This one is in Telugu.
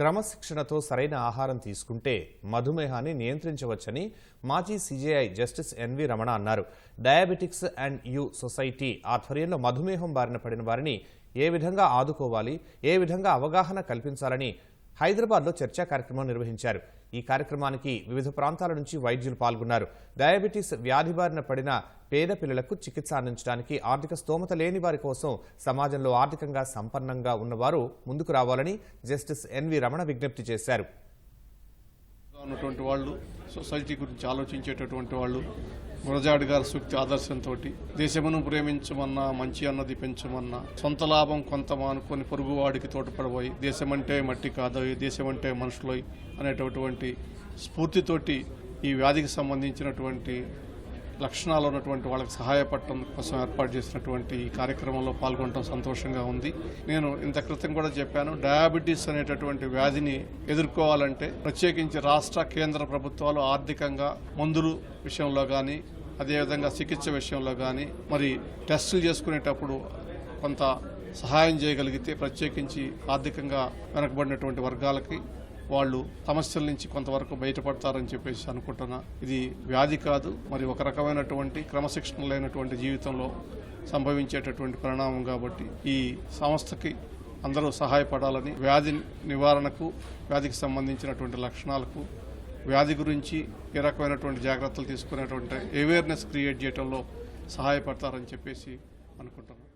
క్రమశిక్షణతో సరైన ఆహారం తీసుకుంటే మధుమేహాన్ని నియంత్రించవచ్చని మాజీ సీజేఐ జస్టిస్ ఎన్వి రమణ అన్నారు. డయాబెటిక్స్ అండ్ యు సొసైటీ ఆధ్వర్యంలో మధుమేహం బారిన పడిన వారిని ఏ విధంగా ఆదుకోవాలి ఏ విధంగా అవగాహన కల్పించాలని హైదరాబాద్లో చర్చా కార్యక్రమం నిర్వహించారు. ఈ కార్యక్రమానికి వివిధ ప్రాంతాల నుంచి వైద్యులు పాల్గొన్నారు. డయాబెటీస్ వ్యాధి బారిన పడిన పేద పిల్లలకు చికిత్స అందించడానికి ఆర్థిక స్తోమత లేని వారి కోసం సమాజంలో ఆర్థికంగా సంపన్నంగా ఉన్నవారు ముందుకు రావాలని జస్టిస్ ఎన్వి రమణ విజ్ఞప్తి చేశారు. ఉన్నటువంటి వాళ్ళు సొసైటీ గురించి ఆలోచించేటటువంటి వాళ్ళు గురజాడి గారి సూక్తి ఆదర్శంతో దేశమును ప్రేమించమన్నా మంచి అన్నది పెంచమన్నా సొంత లాభం కొంత మానుకొని పొరుగువాడికి తోటపడబోయి దేశమంటే మట్టి కాదోయి దేశమంటే మనుషులోయ్ అనేటటువంటి స్ఫూర్తితోటి ఈ వ్యాధికి సంబంధించినటువంటి లక్షణాలు ఉన్నటువంటి వాళ్ళకి సహాయపడటం కోసం ఏర్పాటు చేసినటువంటి ఈ కార్యక్రమంలో పాల్గొనడం సంతోషంగా ఉంది. నేను ఇంత క్రితం కూడా చెప్పాను. డయాబెటీస్ అనేటటువంటి వ్యాధిని ఎదుర్కోవాలంటే ప్రత్యేకించి రాష్ట్ర కేంద్ర ప్రభుత్వాలు ఆర్థికంగా మందులు విషయంలో కానీ అదేవిధంగా చికిత్స విషయంలో కానీ మరి టెస్టులు చేసుకునేటప్పుడు కొంత సహాయం చేయగలిగితే ప్రత్యేకించి ఆర్థికంగా వెనకబడినటువంటి వర్గాలకి వాళ్ళు సమస్యల నుంచి కొంతవరకు బయటపడతారని చెప్పేసి అనుకుంటున్నా. ఇది వ్యాధి కాదు మరి ఒక రకమైనటువంటి క్రమశిక్షణ లేనటువంటి జీవితంలో సంభవించేటటువంటి పరిణామం కాబట్టి ఈ సంస్థకి అందరూ సహాయపడాలని వ్యాధి నివారణకు వ్యాధికి సంబంధించినటువంటి లక్షణాలకు వ్యాధి గురించి ఏ రకమైనటువంటి జాగ్రత్తలు తీసుకునేటువంటి అవేర్నెస్ క్రియేట్ చేయడంలో సహాయపడతారని చెప్పేసి అనుకుంటున్నాను